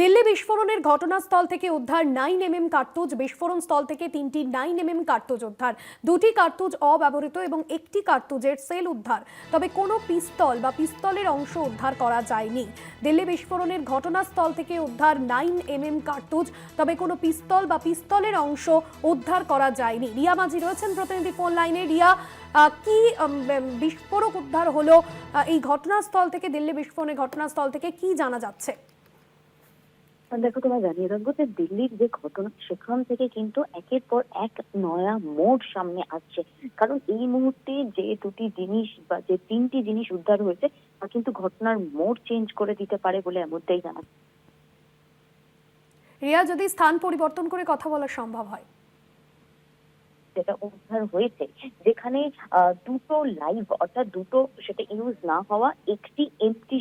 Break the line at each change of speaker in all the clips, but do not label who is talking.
দিল্লি বিস্ফোরণের ঘটনাস্থল থেকে উদ্ধার নাইন এমএম কার্তুজ। বিস্ফোরণ স্থল থেকে তিনটি নাইন এমএম কার্তুজ উদ্ধার। দুটি কার্তুজ অব্যবহৃত এবং একটি কার্তুজের সেল উদ্ধার। তবে কোনো পিস্তল বা পিস্তলের অংশ উদ্ধার করা যায়নি। দিল্লি বিস্ফোরণের ঘটনাস্থল থেকে উদ্ধার নাইন এমএম কার্তুজ। তবে কোনো পিস্তল বা পিস্তলের অংশ উদ্ধার করা যায়নি। রিয়া মাঝি রয়েছেন প্রতিনিধি ফোন লাইনে রিয়া কি বিস্ফোরক উদ্ধার হলো? এই ঘটনাস্থল থেকে, দিল্লি বিস্ফোরণের ঘটনাস্থল থেকে কি জানা যাচ্ছে?
দেখো তোমায় জানিয়ে রাখব যে দিল্লির যে ঘটনা সেখান থেকে কিন্তু একের পর এক নয়া মোড় সামনে আসছে। কারণ এই মুহূর্তে যে দুটি জিনিস বা যে তিনটি জিনিস উদ্ধার হয়েছে তা কিন্তু ঘটনার মোড় চেঞ্জ করে দিতে পারে বলে এমনটাই জানা
রিয়া যদি স্থান পরিবর্তন করে কথা বলা সম্ভব হয়।
যেটা উদ্ধার হয়েছে যেখানে দুটো লাইভ অর্থাৎ দুটো সেটা ইউজ না হওয়া একটি এমটি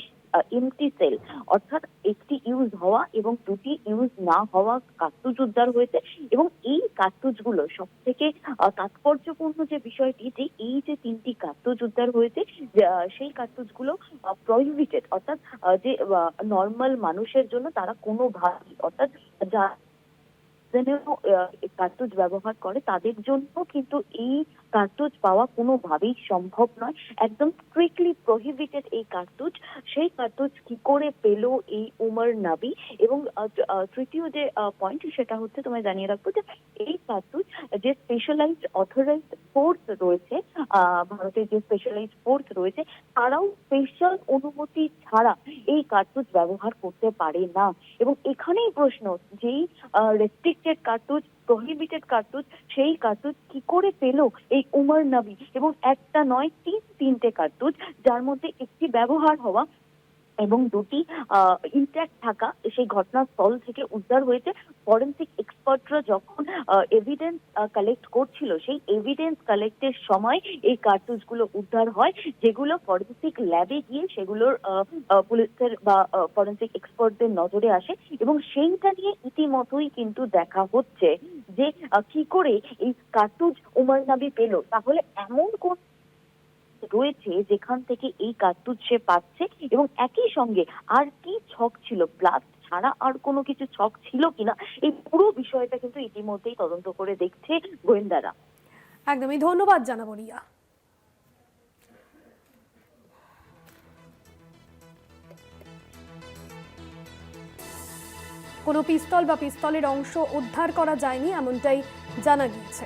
এমটি সেল অর্থাৎ ইউজ হওয়া এবং দুটি ইউজ না হওয়া কার্তুজ উদ্ধার হয়েছে। এবং এই কার্তুজগুলো সব থেকে তাৎপর্যপূর্ণ যে বিষয়টি যে এই যে তিনটি কার্তুজ উদ্ধার হয়েছে সেই কার্তুজগুলো প্রহিবিটেড অর্থাৎ যে নর্মাল মানুষের জন্য তারা কোনোভাবেই অর্থাৎ, যা যেন কার্তুজ ব্যবহার করে, তাদের জন্য কিন্তু এই কার্তুজ পাওয়া কোনোভাবেই সম্ভব নয়। একদম স্ট্রিক্টলি প্রহিবিটেড এই কার্তুজ সেই কার্তুজ কি করে পেল এই উমর নাবি? এবং তৃতীয় যে পয়েন্ট সেটা হচ্ছে তোমায় জানিয়ে রাখব যে, এই কার্তুজ যে স্পেশালাইজড অথরাইজড ফোর্স রয়েছে ভারতের যে স্পেশালাইজড ফোর্স রয়েছে, তারাও স্পেশাল অনুমতি ছাড়া এই কার্তুজ ব্যবহার করতে পারে না। এবং এখানেই প্রশ্ন, যেই রেস্ট্রিক্টেড কার্তুজ প্রহিবিটেড কার্তুজ সেই কার্তুজ কি করে পেল এই উমর নবী? এবং একটা নয়, তিন, তিনটে কার্তুজ যার মধ্যে একটি ব্যবহার হওয়া এবং দুটি ইন্ট্যাক্ট থাকা সেই ঘটনাস্থল থেকে উদ্ধার হয়েছে। ফরেন্সিক এক্সপার্টরা যখন এভিডেন্স কালেক্ট করছিল, সেই এভিডেন্স কালেক্টের সময় এই কার্তুজগুলো উদ্ধার হয়, যেগুলো ফরেন্সিক ল্যাবে গিয়ে সেগুলোর পুলিশের বা ফরেন্সিক এক্সপার্টদের নজরে আসে এবং সেইটা নিয়ে ইতিমধ্যেই কিন্তু দেখা হচ্ছে যে কি করে এই কার্তুজ উমর নাবি পেল। তাহলে এমন কোন রয়েছে যেখান থেকে এই কার্তুজ সে পাচ্ছে এবং একই সঙ্গে আর কি ছক ছিল? ব্লাস্ট ছাড়া আর কোনো কিছু ছক ছিল কিনা? এই পুরো বিষয়টা কিন্তু ইতিমধ্যেই তদন্ত করে দেখছে গোয়েন্দারা।
একদমই। ধন্যবাদ জানাব রিয়া। কোনো পিস্তল বা পিস্তলের অংশ উদ্ধার করা যায়নি, এমনটাই জানা গিয়েছে।